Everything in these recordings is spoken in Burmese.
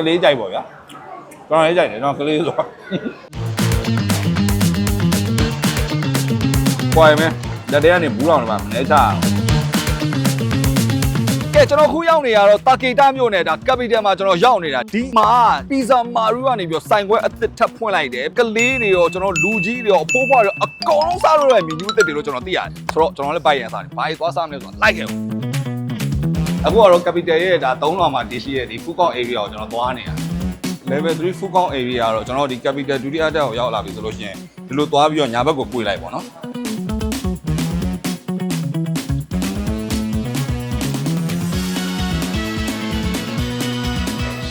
ကလေးကြိုက်ပေါ့ဗျာကျွန်တော်လေးကြိုက်တယ်ကျွန်တော်ကလေးဆိုပွားရမယ်လက်ထဲကနေဘူးလောင်တော့မလဲချအောင်ကဲကျွန်တော်ခုရောက်နေရတော့တာကေတာမြို့နယ်ဒါကပီတယ်မှာကျွန်တော်ရောက်နေတာဒီမှာပီဇာမာရူကနေပြီးတော့စိုင်ခွဲအသစ်ထပ်ဖွင့်လိုက်တယ်ကလေးတွေရောကျွန်တော်လူကြီးတွေရောအဖိုးဖွားတွေရောအကုန်လုံးစားလို့ရမီနူးအသစ်တွေလို့ကျွန်တော်သိရတယ်ဆိုတော့ကျွန်တော်လည်းပိုက်ရန်စားတယ်ဘာကြီးသွားစားမလဲဆိုတော့လိုက်ခဲ့ဦး အခုကတော့ capital ရဲ့ဒါ၃လွှာမှာတည်ရှိရဲ့ဒီ food court area ကိုကျွန်တော်သွားနေတာ level 3 food court area ကတော့ကျွန်တော်ဒီ capital ဒုတိယတက်ကိုရောက်လာပြီဆိုလို့ရှိရင်ဒီလိုသွားပြီးတော့ညာဘက်ကိုကိုွေလိုက်ပါတော့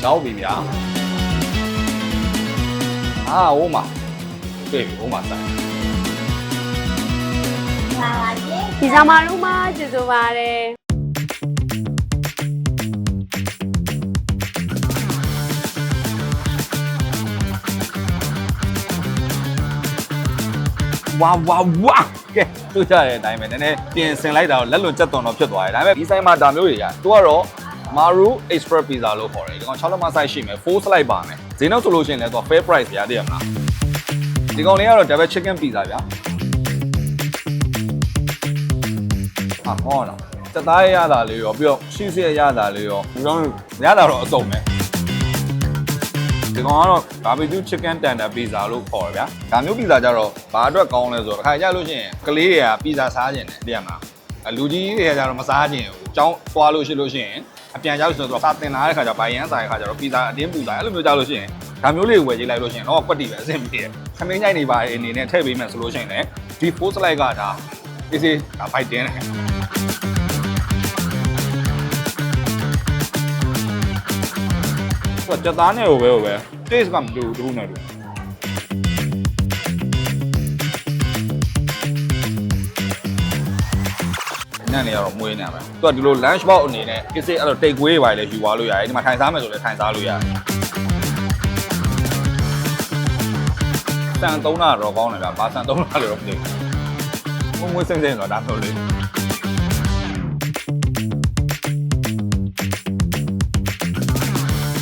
ရောက်ပြီဗျာအာဟိုမှာပြေပြီဟိုမှာဆိုင်ဒီဇာမာရုံးမှာကျေးဇူးပါတယ် ဝါဝါဝါကဲတွေ့ကြတဲ့အတိုင်းပဲနည်းနည်းပြင်ဆင်လိုက်တာတော့လက်လွန်ကျက်သွန်တော့ဖြစ်သွားတယ်ဒါပေမဲ့ဒီဆိုင်မှာဒါမျိုးတွေရသူကတော့ Maru Express Pizza လို့ခေါ်တယ်ဒီကောင်6လက်မ size ရှိမယ်4 slide ပါမယ်ဈေးနှုန်းဆိုလို့ရှိရင်လည်းသူက fair price ဗျာသိရမလားဒီကောင်လေးကတော့ double chicken pizza ဗျာဟာဟောတော့စသားရရတာလေးရောပြီးတော့ရှိစရရတာလေးရောဒီကောင်ရတာတော့အစုံပဲ ဒီကောင်ကတော့ barbecue chicken tender pizza လို့ခေါ်တယ်ဗျာဒါမျိုး pizza ကြတော့ဘာအတွက်ကောင်းလဲဆိုတော့တစ်ခါကြလို့ရှိရင်ကလေးတွေက pizza စားကျင်တယ်သိရမလားအလူကြီးတွေကကြတော့မစားကျင်ဘူးအကြောင်းသွားလို့ရှိလို့ရှိရင်အပြန်ရောက်ဆိုတော့စားတင်လာတဲ့ခါကျတော့ဘိုင်ရန်စားတဲ့ခါကျတော့ pizza အတင်းပူစားအဲ့လိုမျိုးကြလို့ရှိရင်ဒါမျိုးလေးကိုဝယ်ကြည့်လိုက်လို့ရှိရင်တော့ကွက်တီပဲအဆင်ပြေတယ်ခမင်းညိုက်နေပါအနေနဲ့ထည့်ပေးမယ်ဆိုလို့ရှိရင်လည်းဒီ four slide ကဒါအေးစေးဒါဖိုက်တင်းတယ် ဆိုတော့ကြက်သားနဲ့ဟိုပဲဟိုပဲ taste ကမတူဘူးတူနဲ့တူညနေရတော့မွေးနေရမယ်သူကဒီလို lunch box အနေနဲ့ကိစ္စအဲ့လို take away ပါလေယူသွားလို့ရတယ်ဒီမှာထိုင်စားမယ်ဆိုလည်းထိုင်စားလို့ရတယ်စံသုံးတာတော့ကောင်းတယ်ဗျာဘာစံသုံးတာလဲတော့မသိဘူးမွေးစင်းစင်းတော့ဒါမျိုးလေး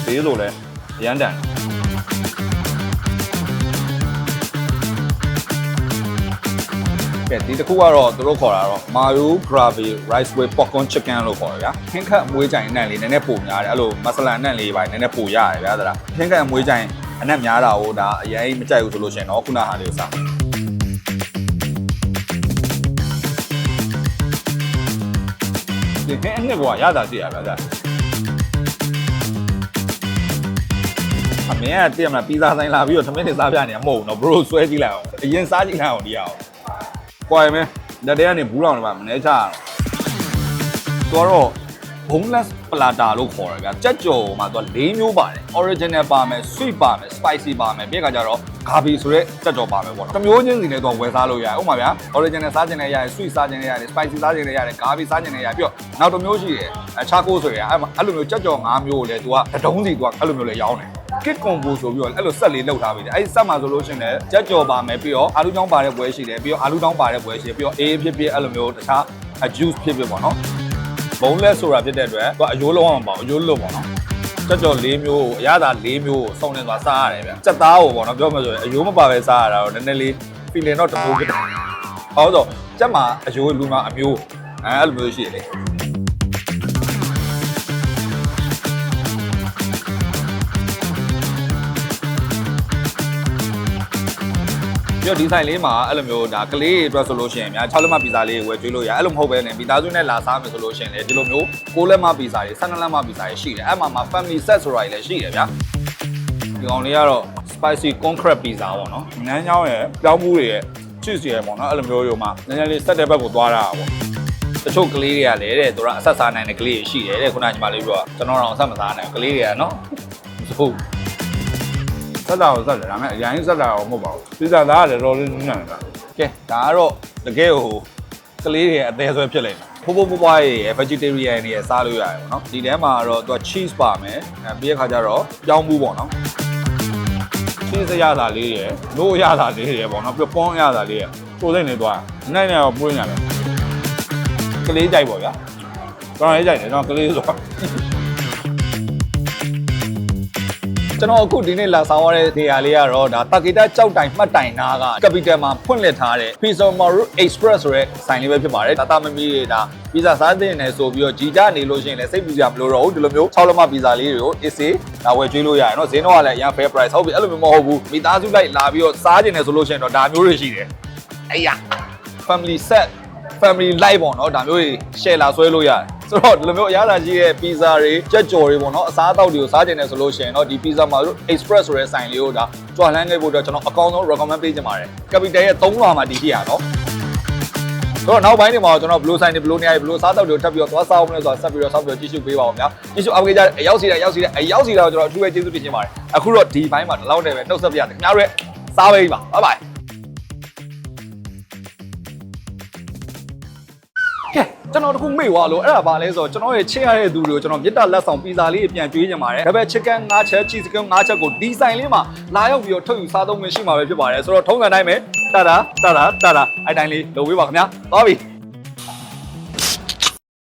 ဒီလိုလဲရမ်းတန်ကဲဒီတစ်ခုကတော့သူတို့ခေါ်တာတော့ Maru Gravy Rice with Popcorn Chicken လို့ခေါ်တယ်ဗျာခင်းခတ်အမွေးကြိုင်အနံ့လေးနည်းနည်းပိုများတယ်အဲ့လိုမဆလာအနံ့လေးပိုင်းနည်းနည်းပိုရတယ်ဗျာသလားခင်းခတ်အမွေးကြိုင်အနံ့များတာဟိုဒါအရင်မကြိုက်ဘူးဆိုလို့ရှိရင်တော့ခုနဟာလေးကိုစားဒီဟင်းအနှစ်ကွာရတာကြည့်ရဗျာ ဒါအမေကတည့်မလားပီဇာဆိုင်လာပြီးတော့သမင်းတွေစားပြနေတာမဟုတ်ဘူးနော်ဘရိုဆွဲကြည့်လိုက်အောင်အရင်စားကြည့်လိုက်အောင်ဒီအောင်ကွာရမယ်လက်ထဲကနေဘူးလောင်တော့မနေချတော့တော့ boneless platter လို့ခေါ်တယ်ဗျာကြက်ကြော်မှာသူက၄မျိုးပါတယ် original ပါမယ် sweet ပါမယ် spicy ပါမယ်ပြီးခါကျတော့ garbi ဆိုတဲ့ကြက်ကြော်ပါမယ်ပေါ့တစ်မျိုးချင်းစီနဲ့သူကဝယ်စားလို့ရတယ်ဥပမာဗျာ original စားခြင်းနဲ့ရတယ် sweet စားခြင်းနဲ့ရတယ် spicy စားခြင်းနဲ့ရတယ် garbi စားခြင်းနဲ့ရတယ်ပြီးတော့နောက်တစ်မျိုးရှိတယ်အချာကိုဆိုရအဲ့မှာအဲ့လိုမျိုးကြက်ကြော်၅မျိုးကိုလည်းသူကတဒုံးစီသူကအဲ့လိုမျိုးလည်းရောင်းတယ် kit combo ဆိုပြီးတော့အဲ့လိုဆက်လေးလောက်ထားပြီတယ်အဲ့ဒီဆက်မှာဆိုလို့ရှိရင်လည်းကြက်ကြော်ပါမယ်ပြီးတော့အာလူချောင်းပါတဲ့ပွဲရှိတယ်ပြီးတော့အာလူချောင်းပါတဲ့ပွဲရှိတယ်ပြီးတော့အေးဖြစ်ဖြစ်အဲ့လိုမျိုးတခြား juice ဖြစ်ဖြစ်ပေါ့နော် ဘုံလက်ဆိုတာဖြစ်တဲ့အတွက်သူကအယိုးလုံးအောင်ပါအယိုးလုံးပေါ့နော်ကြက်ကြော်၄မျိုးကိုအရသာ၄မျိုးကိုစုံနေသွားစားရတယ်ဗျကြက်သားကိုပေါ့နော်ပြောမှဆိုရင်အယိုးမပါပဲစားရတာတော့နည်းနည်းလေး feeling တော့တပိုးဖြစ်တယ်။ဟောဆိုကြက်မှာအယိုးလူမှာအမျိုးအဲအဲ့လိုမျိုးရှိတယ်လေ ပြီးတော့ဒီဆိုင်လေးမှာအဲ့လိုမျိုးဒါကလေးတွေအတွက်ဆိုလို့ရှိရင်များ6လက်မပီဇာလေးဝယ်ကျွေးလို့ရအဲ့လိုမဟုတ်ပဲねမိသားစုနဲ့လာစားမယ်ဆိုလို့ရှိရင်လေဒီလိုမျိုး6လက်မပီဇာတွေ12လက်မပီဇာတွေရှိတယ်အဲ့မှာမှာ family set ဆိုတာတွေလည်းရှိတယ်ဗျာဒီကောင်လေးကတော့ spicy concrete pizza ပေါ့နော်နန်းချောင်းရဲ့ပြောင်းမှုတွေရဲ့ cheese ရဲ့ပေါ့နော်အဲ့လိုမျိုးတွေမှာနည်းနည်းလေး set တဲ့ဘက်ကိုသွားတာပေါ့တချို့ကလေးတွေကလည်းတဲ့သူကအဆက်စားနိုင်တဲ့ကလေးတွေရှိတယ်တဲ့ခုနကညီမလေးပြောကျွန်တော်တော့အဆက်မစားနိုင်ဘူးကလေးတွေကနော်ဟုတ် ဆက်တာကိုဆက်တယ်ဒါပေမဲ့အရင်ဆက်တာတော့မဟုတ်ပါဘူးပီဇာသားကလည်းတော်လေးနည်းနည်းနေတာကဲဒါကတော့တကယ်ဟိုကလေးတွေအသေးဆွဲဖြစ်လိမ့်မယ်ဖိုးဖိုးပွားပွားရဲ့ vegetarian တွေရဲ့စားလို့ရတယ်ပေါ့နော်ဒီထဲမှာတော့သူက cheese ပါမယ်အဲပြီးတဲ့ခါကျတော့ပြောင်းမှုပေါ့နော် cheese ရတာလေးရယ်နို့ရတာလေးရယ်ပေါ့နော်ပြီးပွန်းရတာလေးရယ်ပိုစိတ်နေသွားနိုင်နေတော့ပွင့်ရမယ်ကလေးကြိုက်ပေါ့ဗျာကျွန်တော်လေးကြိုက်တယ်ကျွန်တော်ကလေးဆိုတော့ ကျွန်တော်အခုဒီနေ့လာဆောင်ရတဲ့နေရာလေးကတော့ဒါတာကီတာကြောက်တိုင်မှတ်တိုင်နာကကပီတယ်မှာဖွင့်လှစ်ထားတဲ့ Pizza Maru Express ဆိုတဲ့ဆိုင်လေးပဲဖြစ်ပါတယ်။တာတာမမီတွေဒါပီဇာစားသင့်နေဆိုပြီးတော့ဂျီတာနေလို့ရှိရင်လည်းစိတ်ပူစရာမလိုတော့ဘူးဒီလိုမျိုး၆လမပီဇာလေးတွေကို AC ဒါဝယ်ကျွေးလို့ရရနော်ဈေးနှုန်းကလည်းအရင် fair price ဟုတ်ပြီအဲ့လိုမျိုးမဟုတ်ဘူးမိသားစုလိုက်လာပြီးတော့စားကျင်နေဆိုလို့ရှိရင်တော့ဒါမျိုးတွေရှိတယ်။အေးရ family set family life ပေါ့နော်ဒါမျိုးတွေ share လာဆွဲလို့ရတယ်ဆိုတော့ဒီလိုမျိုးအရသာကြီးရဲ့ pizza တွေကြက်ကြော်တွေပေါ့နော်အစားအသောက်တွေကိုစားကျင်တယ်ဆိုလို့ရှိရင်တော့ဒီ pizza မှာတို့ express ဆိုတဲ့ဆိုင်လေးကိုဒါကြွားလန်းခဲ့ဖို့အတွက်ကျွန်တော်အကောင်းဆုံး recommend ပေးချင်ပါတယ် capital ရဲ့3လွှာမှာတည်ရှိရနော်တော့နောက်ပိုင်းတွေမှာကျွန်တော်ဘလို့ဆိုင်တွေဘလို့နေရာတွေဘလို့စားတောက်တွေထပ်ပြီးတော့သွားစားအောင်လဲဆိုတာဆက်ပြီးတော့ဆောက်ပြီးတော့ကြည့်ရှုပေးပါအောင်ဗျာကြည့်ရှုအားပေးကြတဲ့အရောက်စီတဲ့အရောက်စီတဲ့အရောက်စီတာကိုကျွန်တော်အထူးပဲကျေးဇူးတင်ချင်ပါတယ်အခုတော့ဒီဘိုင်းမှာဒီလောက်နဲ့ပဲနှုတ်ဆက်ပြရတယ်ခင်ဗျားတို့ရဲ့စားပေးပါဘိုင်ဘိုင် ကဲကျွန်တော်တခုမေ့သွားလို့အဲ့ဒါဘာလဲဆိုတော့ကျွန်တော်ရဲ့ချစ်ရတဲ့သူတွေကိုကျွန်တော်မြစ်တာလက်ဆောင်ပီဇာလေးတွေပြန်ကျွေးကြပါတယ်ဒါပေမဲ့ chicken ငါးချက် cheese ကငါးချက်ကိုဒီဆိုင်လေးမှာလာရောက်ပြီးတော့ထုတ်ယူစားသုံးခွင့်ရှိမှာပဲဖြစ်ပါတယ်ဆိုတော့ထုံးစံတိုင်းပဲတာတာတာတာတာတာအဲ့တိုင်းလေးလုပ်ပေးပါခင်ဗျာသွားပြီ